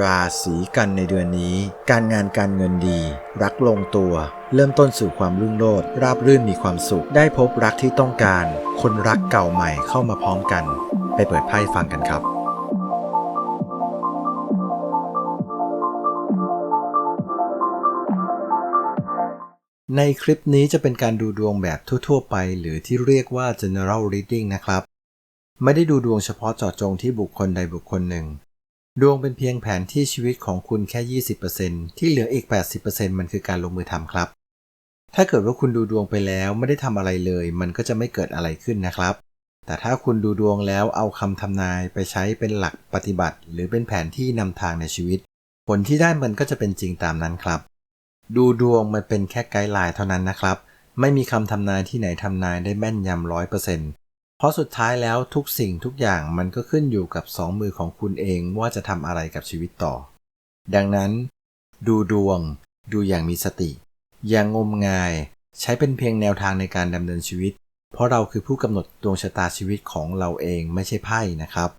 ราศีกันในเดือนนี้ การงานการเงินดี รักลงตัว เริ่มต้นสู่ความรุ่งโรจน์ราบรื่นมีความสุข ได้พบรักที่ต้องการ คนรักเก่าใหม่เข้ามาพร้อมกัน ไปเปิดไพ่ฟังกันครับ ในคลิปนี้จะเป็นการดูดวงแบบทั่ว ๆ ไป หรือที่เรียกว่า general reading นะครับ ไม่ได้ดูดวงเฉพาะเจาะจงที่บุคคลใดบุคคลหนึ่ง ดวงเป็นเพียงแผนที่ชีวิตของคุณแค่ 20%ที่เหลืออีก 80%มันคือการลงมือทำครับ ถ้าเกิดว่าคุณดูดวงไปแล้วไม่ได้ทำอะไรเลย มันก็จะไม่เกิดอะไรขึ้นนะครับ แต่ถ้าคุณดูดวงแล้วเอาคำทำนายไปใช้เป็นหลักปฏิบัติ หรือเป็นแผนที่นำทางในชีวิต ผลที่ได้มันก็จะเป็นจริงตามนั้นครับ ดูดวงมันเป็นแค่ไกด์ไลน์เท่านั้นนะครับ ไม่มีคำทำนายที่ไหนทำนายได้แม่นยำร้อยเปอร์เซ็นต์ ราะสุดท้ายแล้วทุกสิ่งทุกอย่างมันก็ขึ้นอยู่กับสองมือของคุณเองว่าจะทำอะไรกับชีวิตต่อ ดังนั้น ดูดวง ดูอย่างมีสติ อย่างงมงาย ใช้เป็นเพียงแนวทางในการดำเนินชีวิต เพราะเราคือผู้กำหนดดวงชะตาชีวิตของเราเองไม่ใช่ไพ่นะครับ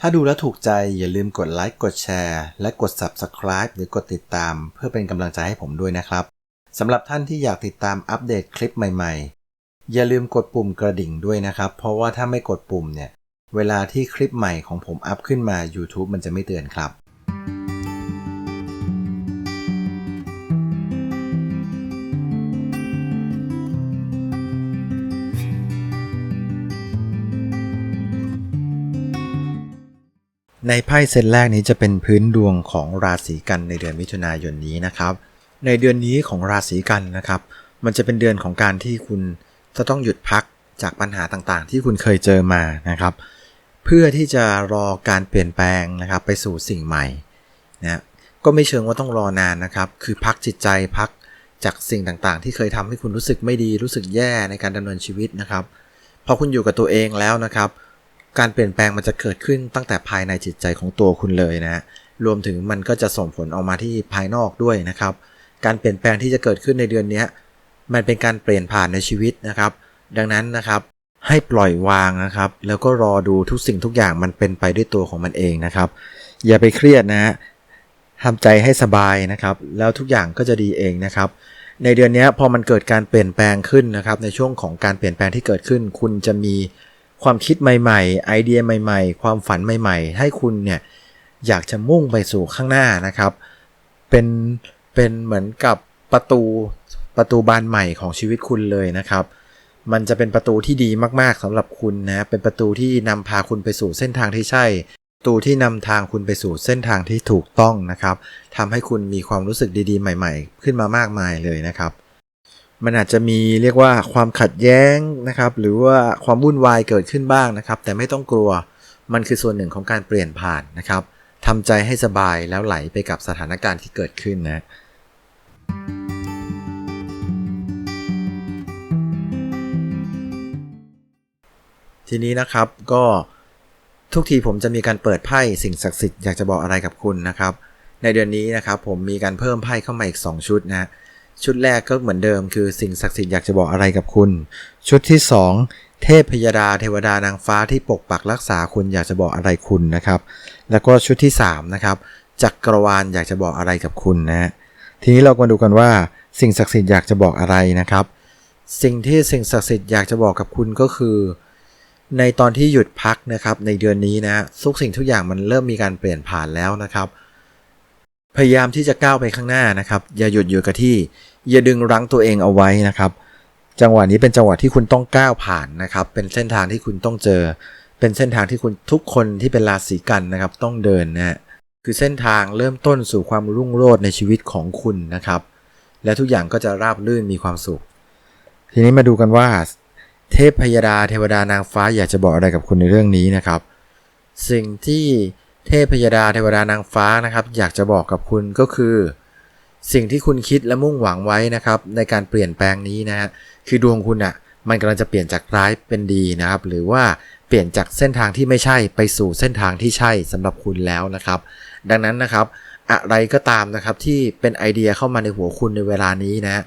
ถ้าดูแล้วถูกใจอย่าลืมกดไลค์กดแชร์และกด Subscribe หรือกดติดตาม เพื่อเป็นกำลังใจให้ผมด้วยนะครับสำหรับท่านที่อยากติดตามอัปเดตคลิปใหม่ๆ อย่าลืมกดปุ่มกระดิ่งด้วยนะครับ เพราะว่าถ้าไม่กดปุ่มเนี่ย เวลาที่คลิปใหม่ของผมอัพขึ้นมา YouTube มันจะไม่เตือนครับ ในไพ่เซตแรกนี้จะเป็นพื้นดวงของราศีกันในเดือนมิถุนายนนี้นะครับ ในเดือนนี้ของราศีกันนะครับ มันจะเป็นเดือนของการที่คุณ จะต้องหยุดพักจากปัญหาต่างๆ ที่คุณเคยเจอมานะครับ เพื่อที่จะรอการเปลี่ยนแปลงนะครับ ไปสู่สิ่งใหม่นะก็ไม่เชิงว่าต้องรอนานนะครับ คือพักจิตใจพักจากสิ่งต่างๆ ที่เคยทำให้คุณรู้สึกไม่ดีรู้สึกแย่ในการดำเนินชีวิตนะครับพอคุณอยู่กับตัวเองแล้วนะครับ การเปลี่ยนแปลงมันจะเกิดขึ้นตั้งแต่ภายในจิตใจของตัวคุณเลยนะรวมถึงมันก็จะส่งผลออกมาที่ภายนอกด้วยนะครับ การเปลี่ยนแปลงที่จะเกิดขึ้นในเดือนนี้ มันเป็นการเปลี่ยนผ่านในชีวิตนะครับ ดังนั้นนะครับให้ปล่อยวางนะครับ แล้วก็รอดูทุกสิ่งทุกอย่างมันเป็นไปด้วยตัวของมันเองนะครับ อย่าไปเครียดนะฮะทำใจให้สบายนะครับ แล้วทุกอย่างก็จะดีเองนะครับ ในเดือนนี้พอมันเกิดการเปลี่ยนแปลงขึ้นนะครับ ในช่วงของการเปลี่ยนแปลงที่เกิดขึ้น คุณจะมีความคิดใหม่ ๆ ไอเดียใหม่ ๆ ความฝันใหม่ ๆ ให้คุณเนี่ยอยากจะมุ่งไปสู่ข้างหน้านะครับ เป็นเป็นเหมือนกับประตู ประตูบานใหม่ของชีวิตคุณเลยนะครับ มันจะเป็นประตูที่ดีมากๆสำหรับคุณนะ เป็นประตูที่นำพาคุณไปสู่เส้นทางที่ใช่ ประตูที่นำทางคุณไปสู่เส้นทางที่ถูกต้องนะครับทำให้คุณมีความรู้สึกดีๆ ใหม่ ๆ ขึ้นมามากมายเลยนะครับ มันอาจจะมีเรียกว่าความขัดแย้งนะครับ หรือว่าความวุ่นวายเกิดขึ้นบ้างนะครับ แต่ไม่ต้องกลัว มันคือส่วนหนึ่งของการเปลี่ยนผ่านนะครับทำใจให้สบายแล้วไหลไปกับสถานการณ์ที่เกิดขึ้นนะ ทีนี้นะครับก็ทุกทีผมจะมีการเปิดไพ่สิ่งศักดิ์สิทธิ์อยากจะบอกอะไรกับคุณนะครับ ในเดือนนี้นะครับผมมีการเพิ่มไพ่เข้ามาอีก 2 ชุดนะชุดแรกก็เหมือนเดิมคือสิ่งศักดิ์สิทธิ์อยากจะบอกอะไรกับคุณ ชุดที่ 2 เทพพยดาเทวดานางฟ้าที่ปกปักรักษาคุณอยากจะบอกอะไรคุณนะครับ แล้วก็ชุดที่3นะครับจักรวาลอยากจะบอกอะไรกับคุณนะทีนี้เรามาดูกันว่า สิ่งศักดิ์สิทธิ์อยากจะบอกอะไรนะครับ สิ่งที่สิ่งศักดิ์สิทธิ์อยากจะบอกกับคุณก็คือ ในตอนที่หยุดพักนะครับในเดือนนี้นะทุกสิ่งทุกอย่างมันเริ่มมีการเปลี่ยนผ่านแล้วนะครับ พยายามที่จะก้าวไปข้างหน้านะครับ อย่าหยุดอยู่กับที่ อย่าดึงรั้งตัวเองเอาไว้นะครับ จังหวะนี้เป็นจังหวะที่คุณต้องก้าวผ่านนะครับ เป็นเส้นทางที่คุณต้องเจอ เป็นเส้นทางที่คุณทุกคนที่เป็นราศีกันนะครับ ต้องเดินนะฮะคือเส้นทางเริ่มต้นสู่ความรุ่งโรจน์ในชีวิตของคุณนะครับ และทุกอย่างก็จะราบรื่นมีความสุข ทีนี้มาดูกันว่า เทพพยดาเทวดานางฟ้าอยากจะบอกอะไรกับคุณในเรื่องนี้นะครับ สิ่งที่เทพพยดาเทวดานางฟ้านะครับ อยากจะบอกกับคุณก็คือ สิ่งที่คุณคิดและมุ่งหวังไว้นะครับ ในการเปลี่ยนแปลงนี้นะฮะคือดวงคุณอะ่ะมันกำลังจะเปลี่ยนจากร้ายเป็นดีนะครับ หรือว่าเปลี่ยนจากเส้นทางที่ไม่ใช่ไปสู่เส้นทางที่ใช่สำหรับคุณแล้วนะครับ ดังนั้นนะครับ อะไรก็ตามนะครับที่เป็นไอเดียเข้ามาในหัวคุณในเวลานี้นะ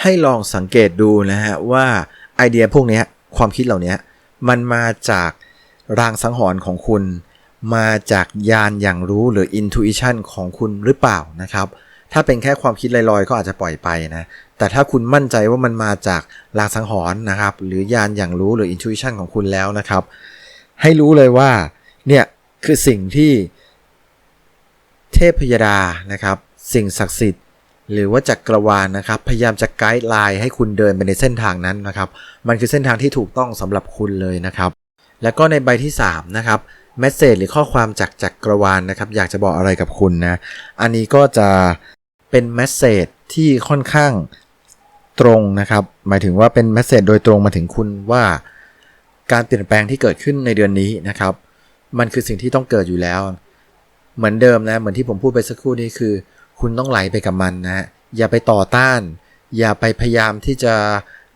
ให้ลองสังเกตดูนะฮะว่า ไอเดียพวกนี้ความคิดเหล่านี้มันมาจากรางสังหรณ์ของคุณ มาจากญาณอย่างรู้หรือ intuition ของคุณหรือเปล่านะครับ ถ้าเป็นแค่ความคิดลอยๆ ก็อาจจะปล่อยไปนะ แต่ถ้าคุณมั่นใจว่ามันมาจากลางสังหรณ์นะครับ หรือญาณอย่างรู้หรือ intuition ของคุณแล้วนะครับ ให้รู้เลยว่าเนี่ยคือสิ่งที่เทพพยดานะครับ สิ่งศักดิ์สิทธิ์ หรือว่าจักรวาลนะครับ พยายามจะไกด์ไลน์ให้คุณเดินไปในเส้นทางนั้นนะครับ มันคือเส้นทางที่ถูกต้องสำหรับคุณเลยนะครับ แล้วก็ในใบที่3นะครับเมสเซจหรือข้อความจากจักรวาลนะครับ อยากจะบอกอะไรกับคุณนะ อันนี้ก็จะเป็นเมสเซจที่ค่อนข้างตรงนะครับ หมายถึงว่าเป็นเมสเซจโดยตรงมาถึงคุณว่าการเปลี่ยนแปลงที่เกิดขึ้นในเดือนนี้นะครับ มันคือสิ่งที่ต้องเกิดอยู่แล้ว เหมือนเดิมนะ เหมือนที่ผมพูดไปสักครู่นี้คือ คุณต้องไหลไปกับมันนะฮะอย่าไปต่อต้าน อย่าไปพยายามที่จะ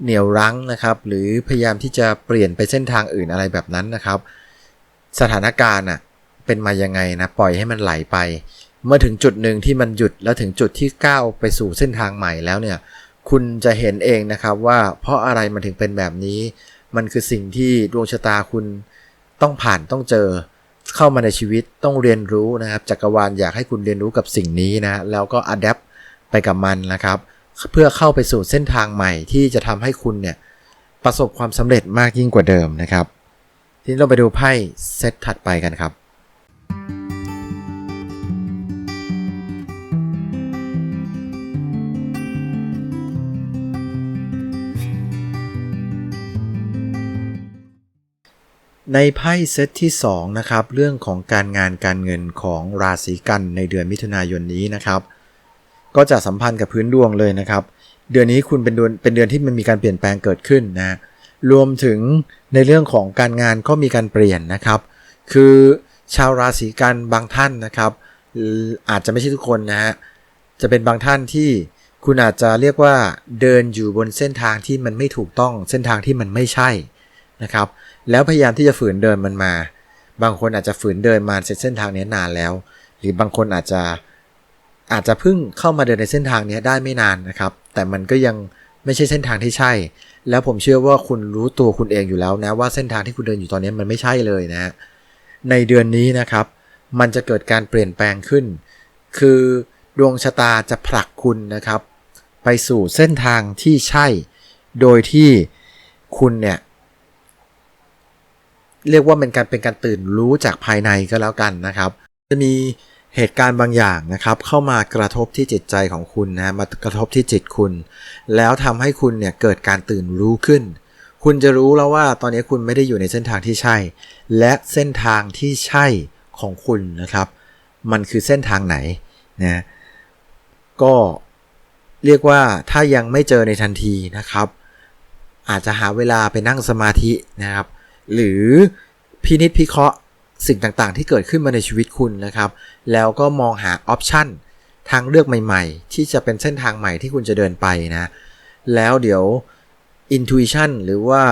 เหนี่ยวรั้งนะครับ หรือพยายามที่จะเปลี่ยนไปเส้นทางอื่นอะไรแบบนั้นนะครับ สถานการณ์อะเป็นมายังไงนะปล่อยให้มันไหลไป เมื่อถึงจุดหนึ่งที่มันหยุดแล้วถึงจุดที่ก้าวไปสู่เส้นทางใหม่แล้วเนี่ย คุณจะเห็นเองนะครับว่าเพราะอะไรมันถึงเป็นแบบนี้ มันคือสิ่งที่ดวงชะตาคุณต้องผ่านต้องเจอ เข้ามาในชีวิตต้องเรียนรู้นะครับจักรวาลอยากให้คุณเรียนรู้กับสิ่งนี้นะแล้วก็อัดแอปไปกับมันนะครับ เพื่อเข้าไปสู่เส้นทางใหม่ที่จะทำให้คุณเนี่ยประสบความสำเร็จมากยิ่งกว่าเดิมนะครับ ทีนี้เราไปดูไพ่เซตถัดไปกันครับ ในไพ่เซตที่2นะครับเรื่องของการงานการเงินของราศีกันในเดือนมิถุนายนนี้นะครับ ก็จะสัมพันธ์กับพื้นดวงเลยนะครับ เดือนนี้คุณเป็นเดือนเป็นเดือนที่มันมีการเปลี่ยนแปลงเกิดขึ้นนะรวมถึงในเรื่องของการงานก็มีการเปลี่ยนนะครับ คือชาวราศีกันบางท่านนะครับ อาจจะไม่ใช่ทุกคนนะฮะจะเป็นบางท่านที่คุณอาจจะเรียกว่าเดินอยู่บนเส้นทางที่มันไม่ถูกต้องเส้นทางที่มันไม่ใช่นะครับ แล้วพยายามที่จะฝืนเดินมันมา บางคนอาจจะฝืนเดินมาเส้นทางนี้นานแล้ว หรือบางคนอาจจะอาจจะเพิ่งเข้ามาเดินในเส้นทางนี้ได้ไม่นานนะครับ แต่มันก็ยังไม่ใช่เส้นทางที่ใช่ แล้วผมเชื่อว่าคุณรู้ตัวคุณเองอยู่แล้วนะว่าเส้นทางที่คุณเดินอยู่ตอนนี้มันไม่ใช่เลยนะ ในเดือนนี้นะครับ มันจะเกิดการเปลี่ยนแปลงขึ้น คือดวงชะตาจะผลักคุณนะครับ ไปสู่เส้นทางที่ใช่ โดยที่คุณเนี่ย เรียกว่าเป็นการเป็นการตื่นรู้จากภายในก็แล้วกันนะครับ จะมีเหตุการณ์บางอย่างนะครับ เข้ามากระทบที่จิตใจของคุณนะมากระทบที่จิตคุณ แล้วทำให้คุณเนี่ยเกิดการตื่นรู้ขึ้น คุณจะรู้แล้วว่าตอนนี้คุณไม่ได้อยู่ในเส้นทางที่ใช่ และเส้นทางที่ใช่ของคุณนะครับ มันคือเส้นทางไหนนะก็เรียกว่าถ้ายังไม่เจอในทันทีนะครับ อาจจะหาเวลาไปนั่งสมาธินะครับ หรือพินิจพิเคราะห์สิ่งต่างๆ ที่เกิดขึ้นมาในชีวิตคุณนะครับ แล้วก็มองหาออปชันทางเลือกใหม่ ๆ ที่จะเป็นเส้นทางใหม่ที่คุณจะเดินไปนะ แล้วเดี๋ยว intuition หรือว่า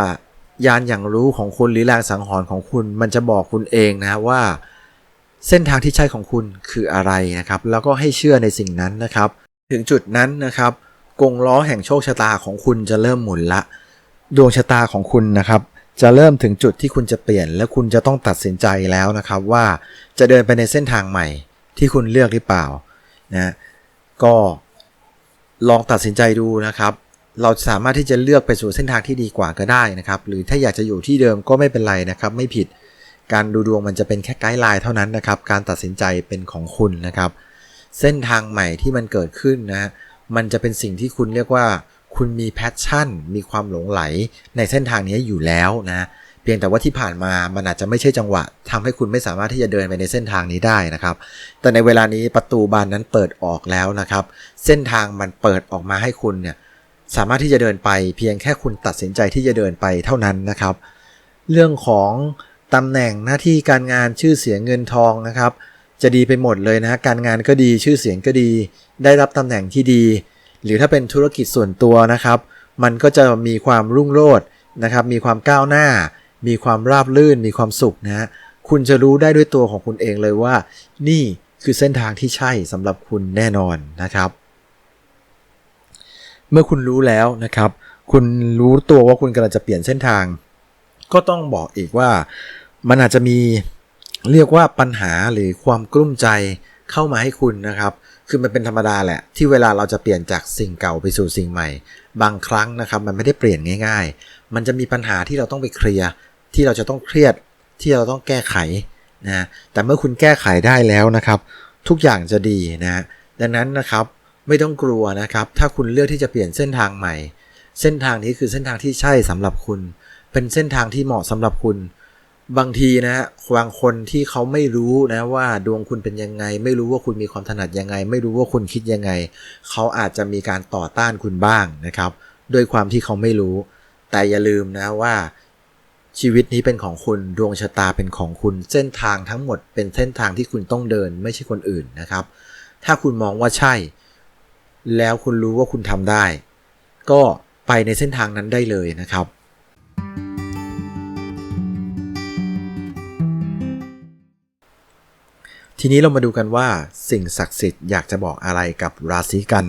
ยานอย่างรู้ของคุณหรือแรงสังหรณ์ของคุณ มันจะบอกคุณเองนะว่า เส้นทางที่ใช่ของคุณคืออะไรนะครับ แล้วก็ให้เชื่อในสิ่งนั้นนะครับ ถึงจุดนั้นนะครับกงล้อแห่งโชคชะตาของคุณจะเริ่มหมุนละ ดวงชะตาของคุณนะครับ จะเริ่มถึงจุดที่คุณจะเปลี่ยน และคุณจะต้องตัดสินใจแล้วนะครับว่าจะเดินไปในเส้นทางใหม่ที่คุณเลือกหรือเปล่านะก็ลองตัดสินใจดูนะครับ เราสามารถที่จะเลือกไปสู่เส้นทางที่ดีกว่าก็ได้นะครับ หรือถ้าอยากจะอยู่ที่เดิมก็ไม่เป็นไรนะครับ ไม่ผิดการดูดวงมันจะเป็นแค่ไกด์ไลน์เท่านั้นนะครับ การตัดสินใจเป็นของคุณนะครับ เส้นทางใหม่ที่มันเกิดขึ้นนะ มันจะเป็นสิ่งที่คุณเรียกว่า คุณมีแพชชั่น มีความหลงไหลในเส้นทางนี้อยู่แล้วนะเพียงแต่ว่าที่ผ่านมามันอาจจะไม่ใช่จังหวะทำให้คุณไม่สามารถที่จะเดินไปในเส้นทางนี้ได้นะครับ แต่ในเวลานี้ประตูบานนั้นเปิดออกแล้วนะครับ เส้นทางมันเปิดออกมาให้คุณเนี่ยสามารถที่จะเดินไป เพียงแค่คุณตัดสินใจที่จะเดินไปเท่านั้นนะครับ เรื่องของตำแหน่งหน้าที่การงานชื่อเสียงเงินทองนะครับ จะดีไปหมดเลยนะ การงานก็ดีชื่อเสียงก็ดี ได้รับตำแหน่งที่ดี หรือถ้าเป็นธุรกิจส่วนตัวนะครับ มันก็จะมีความรุ่งโรจน์นะครับ มีความก้าวหน้า มีความราบรื่น มีความสุขนะฮะคุณจะรู้ได้ด้วยตัวของคุณเองเลยว่า นี่คือเส้นทางที่ใช่สำหรับคุณแน่นอนนะครับ เมื่อคุณรู้แล้วนะครับ คุณรู้ตัวว่าคุณกำลังจะเปลี่ยนเส้นทาง ก็ต้องบอกอีกว่ามันอาจจะมีเรียกว่าปัญหาหรือความกลุ้มใจ เข้ามาให้คุณนะครับ คือมันเป็นธรรมดาแหละ ที่เวลาเราจะเปลี่ยนจากสิ่งเก่าไปสู่สิ่งใหม่ บางครั้งนะครับมันไม่ได้เปลี่ยนง่าย ๆ มันจะมีปัญหาที่เราต้องไปเคลียร์ที่เราจะต้องเครียดที่เราต้องแก้ไขนะแต่เมื่อคุณแก้ไขได้แล้วนะครับ ทุกอย่างจะดีนะดังนั้นนะครับไม่ต้องกลัวนะครับ ถ้าคุณเลือกที่จะเปลี่ยนเส้นทางใหม่ เส้นทางนี้คือเส้นทางที่ใช่สำหรับคุณ เป็นเส้นทางที่เหมาะสำหรับคุณ บางทีนะฮะบางคนที่เขาไม่รู้นะว่าดวงคุณเป็นยังไง ไม่รู้ว่าคุณมีความถนัดยังไง ไม่รู้ว่าคุณคิดยังไง เขาอาจจะมีการต่อต้านคุณบ้างนะครับโดยความที่เขาไม่รู้ แต่อย่าลืมนะว่า ชีวิตนี้เป็นของคุณดวงชะตาเป็นของคุณเส้นทางทั้งหมดเป็นเส้นทางที่คุณต้องเดิน ไม่ใช่คนอื่นนะครับ ถ้าคุณมองว่าใช่ แล้วคุณรู้ว่าคุณทำได้ ก็ไปในเส้นทางนั้นได้เลยนะครับ ทีนี้เรามาดูกันว่าสิ่งศักดิ์สิทธิ์อยากจะบอกอะไรกับราศีกัน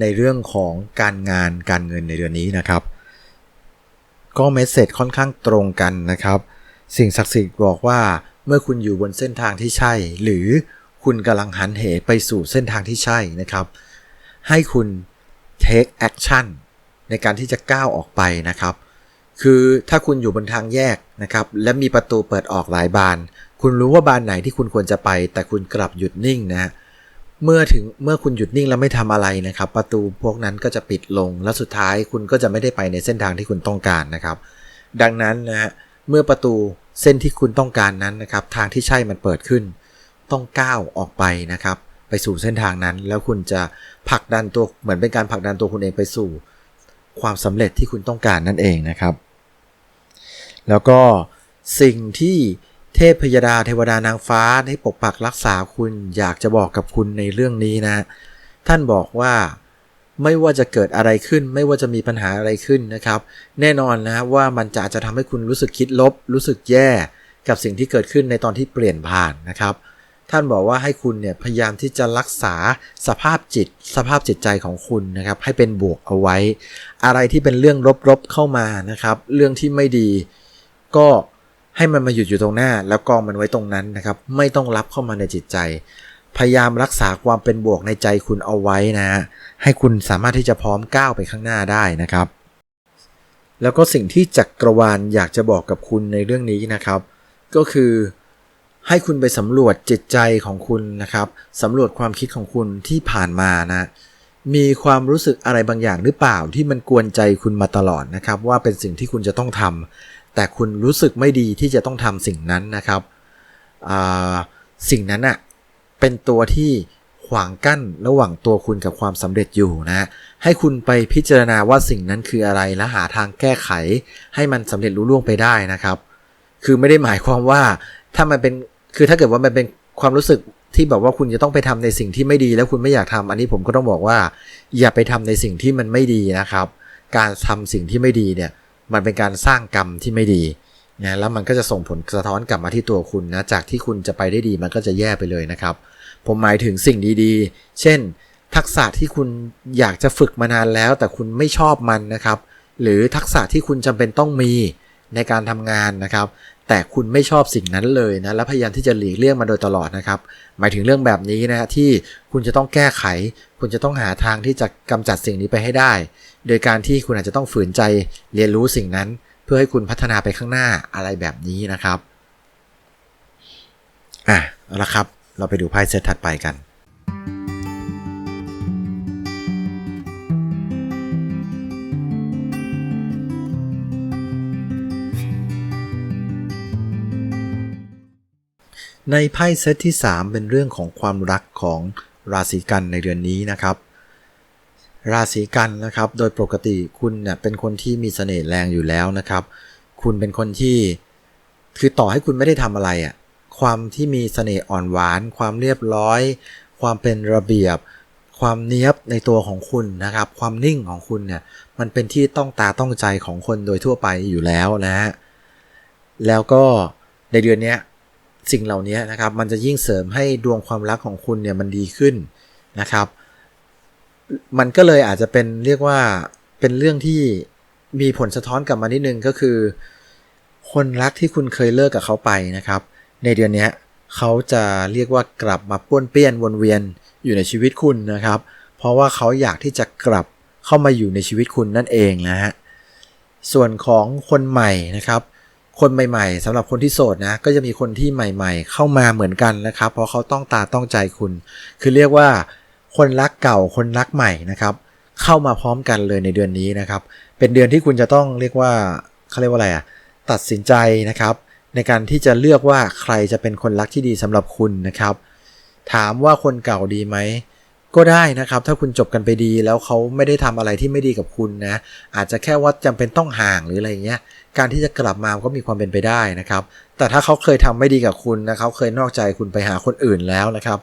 ในเรื่องของการงานการเงินในเดือนนี้นะครับ ก็เมสเซจค่อนข้างตรงกันนะครับ สิ่งศักดิ์สิทธิ์บอกว่าเมื่อคุณอยู่บนเส้นทางที่ใช่ หรือคุณกำลังหันเหไปสู่เส้นทางที่ใช่นะครับ ให้คุณ take action ในการที่จะก้าวออกไปนะครับ คือถ้าคุณอยู่บนทางแยกนะครับ และมีประตูเปิดออกหลายบาน คุณรู้ว่าบานไหนที่คุณควรจะไป แต่คุณกลับหยุดนิ่งนะเมื่อถึงเมื่อคุณหยุดนิ่งแล้วไม่ทำอะไรนะครับ ประตูพวกนั้นก็จะปิดลง และสุดท้ายคุณก็จะไม่ได้ไปในเส้นทางที่คุณต้องการนะครับ ดังนั้นนะฮะเมื่อประตูเส้นที่คุณต้องการนั้นนะครับ ทางที่ใช่มันเปิดขึ้น ต้องก้าวออกไปนะครับ ไปสู่เส้นทางนั้น แล้วคุณจะผลักดันตัวเหมือนเป็นการผลักดันตัวคุณเองไปสู่ ความสำเร็จที่คุณต้องการนั่นเองนะครับ แล้วก็สิ่งที่เทพพยดาเทวดานางฟ้าได้ปกปักรักษาคุณอยากจะบอกกับคุณในเรื่องนี้นะ ท่านบอกว่าไม่ว่าจะเกิดอะไรขึ้น ไม่ว่าจะมีปัญหาอะไรขึ้นนะครับ แน่นอนนะว่ามันจะจะทำให้คุณรู้สึกคิดลบ รู้สึกแย่ กับสิ่งที่เกิดขึ้นในตอนที่เปลี่ยนผ่านนะครับ ท่านบอกว่าให้คุณเนี่ยพยายามที่จะรักษาสภาพจิต สภาพจิตใจของคุณนะครับ ให้เป็นบวกเอาไว้ อะไรที่เป็นเรื่องลบๆเข้ามานะครับ เรื่องที่ไม่ดีก็ให้มันมาหยุดอยู่ตรงหน้า แล้วกองมันไว้ตรงนั้นนะครับ ไม่ต้องรับเข้ามาในจิตใจ พยายามรักษาความเป็นบวกในใจคุณเอาไว้นะฮะให้คุณสามารถที่จะพร้อมก้าวไปข้างหน้าได้นะครับ แล้วก็สิ่งที่จักรวาลอยากจะบอกกับคุณในเรื่องนี้นะครับ ก็คือ ให้คุณไปสำรวจจิตใจของคุณนะครับสำรวจความคิดของคุณที่ผ่านมานะมีความรู้สึกอะไรบางอย่างหรือเปล่าที่มันกวนใจคุณมาตลอดนะครับ ว่าเป็นสิ่งที่คุณจะต้องทำแต่คุณรู้สึกไม่ดีที่จะต้องทำสิ่งนั้นนะครับสิ่งนั้นอะเป็นตัวที่ขวางกั้นระหว่างตัวคุณกับความสำเร็จอยู่นะให้คุณไปพิจารณาว่าสิ่งนั้นคืออะไรและหาทางแก้ไข ให้มันสำเร็จรุ่ล่วงไปได้นะครับ คือไม่ได้หมายความว่าถ้ามันเป็น คือถ้าเกิดว่ามันเป็นความรู้สึกที่แบบว่าคุณจะต้องไปทำในสิ่งที่ไม่ดี แล้วคุณไม่อยากทำอันนี้ผมก็ต้องบอกว่า อย่าไปทำในสิ่งที่มันไม่ดีนะครับ การทำสิ่งที่ไม่ดีเนี่ย มันเป็นการสร้างกรรมที่ไม่ดีนะแล้วมันก็จะส่งผลสะท้อนกลับมาที่ตัวคุณนะจากที่คุณจะไปได้ดีมันก็จะแย่ไปเลยนะครับ ผมหมายถึงสิ่งดีๆ เช่น ทักษะที่คุณอยากจะฝึกมานานแล้ว แต่คุณไม่ชอบมันนะครับ หรือทักษะที่คุณจำเป็นต้องมีในการทำงานนะครับ แต่คุณไม่ชอบสิ่งนั้นเลยนะและพยายามที่จะหลีกเลี่ยงมาโดยตลอดนะครับ หมายถึงเรื่องแบบนี้นะที่คุณจะต้องแก้ไข คุณจะต้องหาทางที่จะกำจัดสิ่งนี้ไปให้ได้ โดยการที่คุณอาจจะต้องฝืนใจเรียนรู้สิ่งนั้น เพื่อให้คุณพัฒนาไปข้างหน้าอะไรแบบนี้นะครับอะเอาละครับ เราไปดูไพ่เซตถัดไปกัน ในไพ่เซตที่ 3 เป็นเรื่องของความรักของราศีกันในเดือนนี้นะครับ ราศีกันนะครับ โดยปกติคุณเนี่ยเป็นคนที่มีเสน่ห์แรงอยู่แล้วนะครับ คุณเป็นคนที่คือต่อให้คุณไม่ได้ทำอะไรอะ่ะความที่มีเสน่ห์อ่อนหวาน ความเรียบร้อย ความเป็นระเบียบ ความเนี้ยบในตัวของคุณนะครับ ความนิ่งของคุณเนี่ยมันเป็นที่ต้องตาต้องใจของคนโดยทั่วไปอยู่แล้วนะฮะแล้วก็ในเดือนนี้ สิ่งเหล่านี้นะครับมันจะยิ่งเสริมให้ดวงความรักของคุณเนี่ยมันดีขึ้นนะครับ มันก็เลยอาจจะเป็นเรียกว่าเป็นเรื่องที่มีผลสะท้อนกลับมานิดนึงก็คือ คนรักที่คุณเคยเลิกกับเขาไปนะครับ ในเดือนนี้เขาจะเรียกว่ากลับมาป้วนเปี้ยนวนเวียนอยู่ในชีวิตคุณนะครับ เพราะว่าเขาอยากที่จะกลับเข้ามาอยู่ในชีวิตคุณนั่นเองนะฮะส่วนของคนใหม่นะครับ คนใหม่ๆสำหรับคนที่โสดนะก็จะมีคนที่ใหม่ๆ เข้ามาเหมือนกันนะครับ เพราะเขาต้องตาต้องใจคุณ คือเรียกว่า คนรักเก่าคนรักใหม่นะครับ เข้ามาพร้อมกันเลยในเดือนนี้นะครับ เป็นเดือนที่คุณจะต้องเรียกว่าเขาเรียกว่าอะไรอะตัดสินใจนะครับ ในการที่จะเลือกว่าใครจะเป็นคนรักที่ดีสำหรับคุณนะครับ ถามว่าคนเก่าดีไหม ก็ได้นะครับ ถ้าคุณจบกันไปดีแล้วเขาไม่ได้ทำอะไรที่ไม่ดีกับคุณนะ อาจจะแค่ว่าจำเป็นต้องห่างหรืออะไรเงี้ยการที่จะกลับมาก็มีความเป็นไปได้นะครับ แต่ถ้าเขาเคยทำไม่ดีกับคุณนะเขาเคยนอกใจคุณไปหาคนอื่นแล้วนะครับ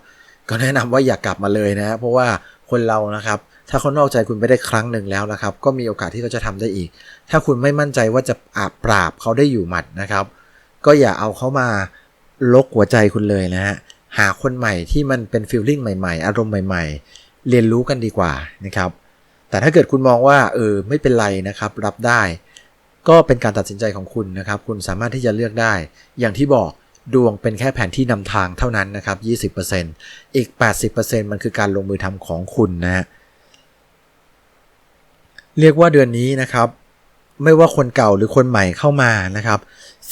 ก็แนะนำว่าอย่ากลับมาเลยนะ เพราะว่าคนเรานะครับถ้าเขานอกใจคุณไปได้ครั้งหนึ่งแล้วนะครับ ก็มีโอกาสที่เขาจะทำได้อีก ถ้าคุณไม่มั่นใจว่าจะอาบปราบเขาได้อยู่หมัดนะครับ ก็อย่าเอาเขามาลกหัวใจคุณเลยนะฮะ หาคนใหม่ที่มันเป็นฟีลลิ่งใหม่ ๆ อารมณ์ใหม่ ๆ เรียนรู้กันดีกว่านะครับ แต่ถ้าเกิดคุณมองว่าเออไม่เป็นไรนะครับ รับได้ ก็เป็นการตัดสินใจของคุณนะครับ คุณสามารถที่จะเลือกได้ อย่างที่บอกดวงเป็นแค่แผนที่นำทางเท่านั้นนะครับ 20%อีก 80%มันคือการลงมือทำของคุณนะฮะเรียกว่าเดือนนี้นะครับ ไม่ว่าคนเก่าหรือคนใหม่เข้ามานะครับ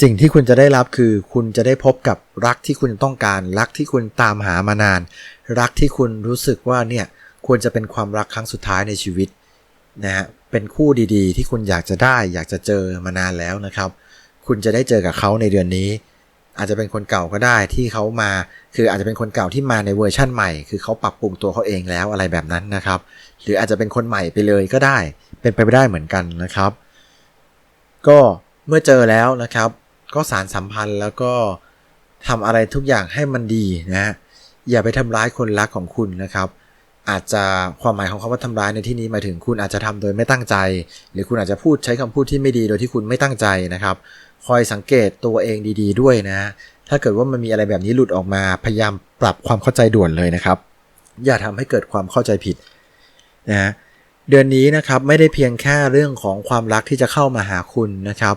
สิ่งที่คุณจะได้รับคือคุณจะได้พบกับรักที่คุณต้องการรักที่คุณตามหามานาน รักที่คุณรู้สึกว่าเนี่ยควรจะเป็นความรักครั้งสุดท้ายในชีวิตนะฮะเป็นคู่ดีๆ ที่คุณอยากจะได้ อยากจะเจอมานานแล้วนะครับ คุณจะได้เจอกับเขาในเดือนนี้ อาจจะเป็นคนเก่าก็ได้ที่เขามา คืออาจจะเป็นคนเก่าที่มาในเวอร์ชั่นใหม่ คือเขาปรับปรุงตัวเขาเองแล้วอะไรแบบนั้นนะครับ หรืออาจจะเป็นคนใหม่ไปเลยก็ได้ เป็นไปไม่ได้เหมือนกันนะครับ ก็เมื่อเจอแล้วนะครับ ก็สารสัมพันธ์แล้วก็ทำอะไรทุกอย่างให้มันดีนะอย่าไปทำร้ายคนรักของคุณนะครับ อาจจะความหมายของคำว่าทำร้ายในที่นี้หมายถึงคุณอาจจะทำโดยไม่ตั้งใจ หรือคุณอาจจะพูดใช้คำพูดที่ไม่ดีโดยที่คุณไม่ตั้งใจนะครับ คอยสังเกตตัวเองดี ๆ ด้วยนะถ้าเกิดว่ามันมีอะไรแบบนี้หลุดออกมาพยายามปรับความเข้าใจด่วนเลยนะครับ อย่าทำให้เกิดความเข้าใจผิดนะ เดือนนี้นะครับไม่ได้เพียงแค่เรื่องของความรักที่จะเข้ามาหาคุณนะครับ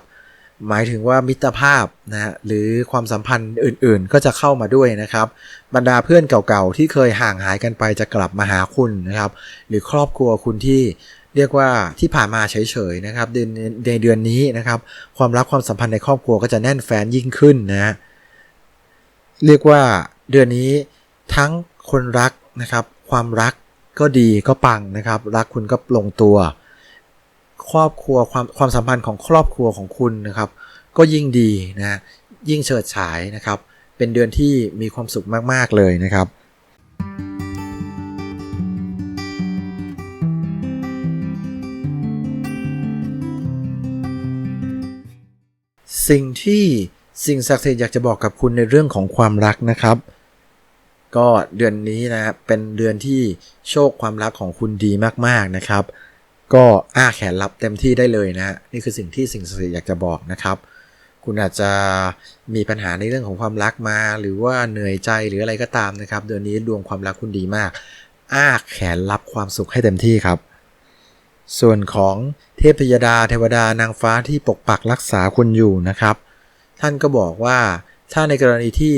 หมายถึงว่ามิตรภาพนะฮะหรือความสัมพันธ์อื่นๆ ก็จะเข้ามาด้วยนะครับ บรรดาเพื่อนเก่าๆที่เคยห่างหายกันไปจะกลับมาหาคุณนะครับ หรือครอบครัวคุณที่เรียกว่าที่ผ่านมาเฉยๆนะครับเดือนในเดือนนี้นะครับ ความรักความสัมพันธ์ในครอบครัวก็จะแน่นแฟนยิ่งขึ้นนะฮะเรียกว่าเดือนนี้ทั้งคนรักนะครับ ความรัก ก็ดีก็ปังนะครับ รักคุณก็ลงตัว ครอบครัวความความสัมพันธ์ของครอบครัวของคุณนะครับ ก็ยิ่งดีนะยิ่งเฉิดฉายนะครับ เป็นเดือนที่มีความสุขมาก ๆ เลยนะครับ สิ่งที่สิ่งศักดิ์สิทธิ์อยากจะบอกกับคุณในเรื่องของความรักนะครับ ก็เดือนนี้นะครับเป็นเดือนที่โชคความรักของคุณดีมากๆนะครับ ก็อ้าแขนรับเต็มที่ได้เลยนะนี่คือสิ่งที่สิ่งศักดิ์สิทธิ์อยากจะบอกนะครับ คุณอาจจะมีปัญหาในเรื่องของความรักมา หรือว่าเหนื่อยใจหรืออะไรก็ตามนะครับ เดือนนี้ดวงความรักคุณดีมาก อ้าแขนรับความสุขให้เต็มที่ครับ ส่วนของเทพยดาเทวดานางฟ้าที่ปกปักรักษาคุณอยู่นะครับ ท่านก็บอกว่าถ้าในกรณีที่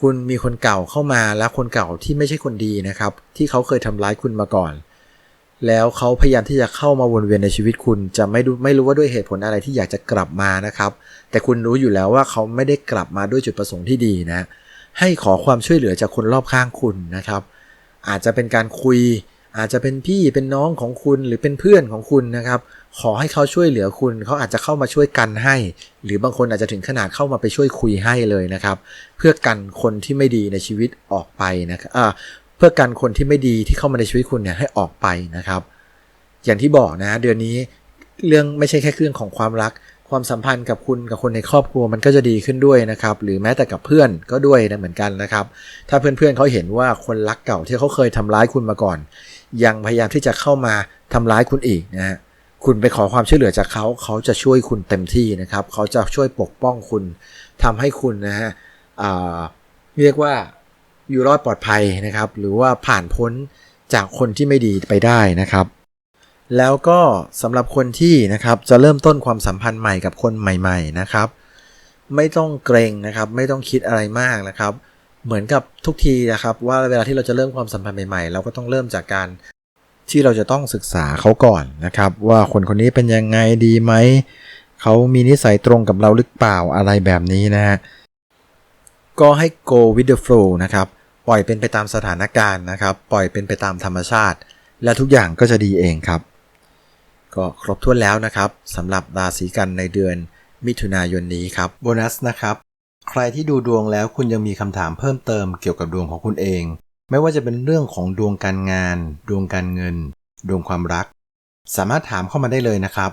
คุณมีคนเก่าเข้ามาแล้วคนเก่าที่ไม่ใช่คนดีนะครับ ที่เขาเคยทำร้ายคุณมาก่อน แล้วเขาพยายามที่จะเข้ามาวนเวียนในชีวิตคุณจะไม่รู้ไม่รู้ว่าด้วยเหตุผลอะไรที่อยากจะกลับมานะครับ แต่คุณรู้อยู่แล้วว่าเขาไม่ได้กลับมาด้วยจุดประสงค์ที่ดีนะ ให้ขอความช่วยเหลือจากคนรอบข้างคุณนะครับ อาจจะเป็นการคุย อาจจะเป็นพี่เป็นน้องของคุณหรือเป็นเพื่อนของคุณนะครับ ขอให้เขาช่วยเหลือคุณ เขาอาจจะเข้ามาช่วยกันให้ หรือบางคนอาจจะถึงขนาดเข้ามาไปช่วยคุยให้เลยนะครับ เพื่อกันคนที่ไม่ดีในชีวิตออกไปนะครับเพื่อกันคนที่ไม่ดีที่เข้ามาในชีวิตคุณเนี่ยให้ออกไปนะครับ อย่างที่บอกนะเดือนนี้เรื่องไม่ใช่แค่เรื่องของความรัก ความสัมพันธ์กับคุณกับคนในครอบครัวมันก็จะดีขึ้นด้วยนะครับ หรือแม้แต่กับเพื่อนก็ด้วยนะเหมือนกันนะครับ ถ้าเพื่อนๆเขาเห็นว่าคนรักเก่าที่เขาเคยทำร้ายคุณมาก่อน ยังพยายามที่จะเข้ามาทำร้ายคุณอีกนะฮะ คุณไปขอความช่วยเหลือจากเขาเขาจะช่วยคุณเต็มที่นะครับ เขาจะช่วยปกป้องคุณทำให้คุณนะฮะเรียกว่าอยู่รอดปลอดภัยนะครับ หรือว่าผ่านพ้นจากคนที่ไม่ดีไปได้นะครับ แล้วก็สำหรับคนที่นะครับจะเริ่มต้นความสัมพันธ์ใหม่กับคนใหม่ ๆนะครับ ไม่ต้องเกรงนะครับ ไม่ต้องคิดอะไรมากนะครับ เหมือนกับทุกทีนะครับ ว่าเวลาที่เราจะเริ่มความสัมพันธ์ใหม่ๆ เราก็ต้องเริ่มจากการ ที่เราจะต้องศึกษาเขาก่อนนะครับ ว่าคนคนนี้เป็นยังไงดีไหมเขามีนิสัยตรงกับเราหรือเปล่าอะไรแบบนี้นะฮะก็ให้ go with the flow นะครับ ปล่อยเป็นไปตามสถานการณ์นะครับ ปล่อยเป็นไปตามธรรมชาติ และทุกอย่างก็จะดีเองครับ ก็ครบถ้วนแล้วนะครับสำหรับราศีกันในเดือนมิถุนายนนี้ครับโบนัสนะครับ ใครที่ดูดวงแล้วคุณยังมีคำถามเพิ่มเติมเกี่ยวกับดวงของคุณเอง ไม่ว่าจะเป็นเรื่องของดวงการงาน ดวงการเงิน ดวงความรัก สามารถถามเข้ามาได้เลยนะครับ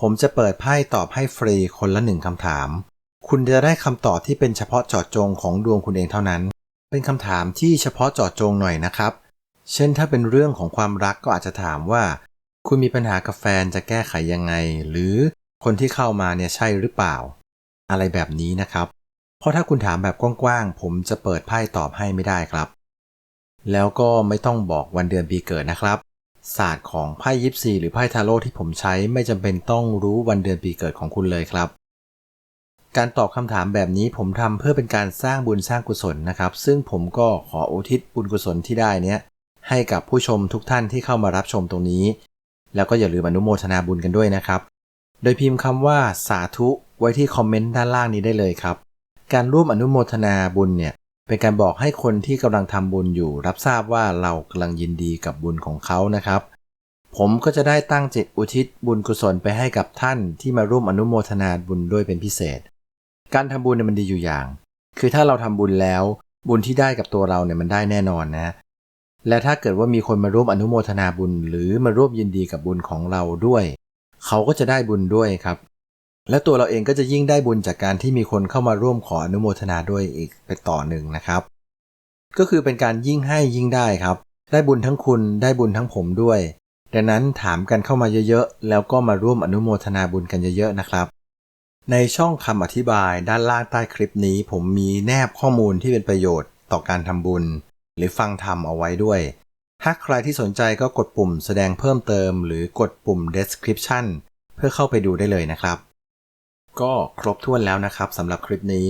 ผมจะเปิดไพ่ตอบให้ฟรีคนละหนึ่งคำถาม คุณจะได้คำตอบที่เป็นเฉพาะเจาะจงของดวงคุณเองเท่านั้น เป็นคำถามที่เฉพาะเจาะจงหน่อยนะครับ เช่นถ้าเป็นเรื่องของความรักก็อาจจะถามว่า คุณมีปัญหากับแฟนจะแก้ไขยังไง หรือคนที่เข้ามาเนี่ยใช่หรือเปล่า อะไรแบบนี้นะครับ เพราะถ้าคุณถามแบบกว้างๆผมจะเปิดไพ่ตอบให้ไม่ได้ครับ แล้วก็ไม่ต้องบอกวันเดือนปีเกิดนะครับ ศาสตร์ของไพ่ยิปซีหรือไพ่ทาโร่ที่ผมใช้ไม่จำเป็นต้องรู้วันเดือนปีเกิดของคุณเลยครับ การตอบคำถามแบบนี้ผมทำเพื่อเป็นการสร้างบุญสร้างกุศลนะครับ ซึ่งผมก็ขออุทิศบุญกุศลที่ได้เนี้ยให้กับผู้ชมทุกท่านที่เข้ามารับชมตรงนี้ แล้วก็อย่าลืมอนุโมทนาบุญกันด้วยนะครับ โดยพิมพ์คำว่าสาธุไว้ที่คอมเมนต์ด้านล่างนี้ได้เลยครับ การร่วมอนุโมทนาบุญเนี่ย เป็นการบอกให้คนที่กำลังทำบุญอยู่ รับทราบว่าเรากำลังยินดีกับบุญของเขานะครับ ผมก็จะได้ตั้งจิตอุทิศบุญกุศลไปให้กับท่านที่มาร่วมอนุโมทนาบุญด้วยเป็นพิเศษ การทำบุญเนี่ยมันดีอยู่อย่าง คือถ้าเราทำบุญแล้ว บุญที่ได้กับตัวเราเนี่ยมันได้แน่นอนนะและถ้าเกิดว่ามีคนมาร่วมอนุโมทนาบุญ หรือมาร่วมยินดีกับบุญของเราด้วย เขาก็จะได้บุญด้วยครับ และตัวเราเองก็จะยิ่งได้บุญจากการที่มีคนเข้ามาร่วมขออนุโมทนาด้วยอีกเป็นต่อหนึ่งนะครับ ก็คือเป็นการยิ่งให้ยิ่งได้ครับ ได้บุญทั้งคุณได้บุญทั้งผมด้วย ดังนั้นถามกันเข้ามาเยอะๆ แล้วก็มาร่วมอนุโมทนาบุญกันเยอะๆนะครับ ในช่องคำอธิบายด้านล่างใต้คลิปนี้ ผมมีแนบข้อมูลที่เป็นประโยชน์ต่อการทำบุญ หรือฟังธรรมเอาไว้ด้วย ถ้าใครที่สนใจก็กดปุ่มแสดงเพิ่มเติม หรือกดปุ่ม description เพื่อเข้าไปดูได้เลยนะครับ ก็ครบถ้วนแล้วนะครับสำหรับคลิปนี้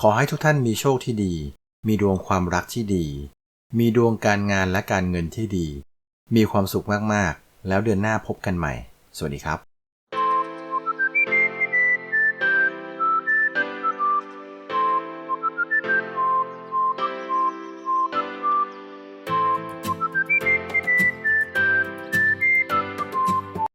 ขอให้ทุกท่านมีโชคที่ดี มีดวงความรักที่ดี มีดวงการงานและการเงินที่ดี มีความสุขมากๆ แล้วเดือนหน้าพบกันใหม่ สวัสดีครับ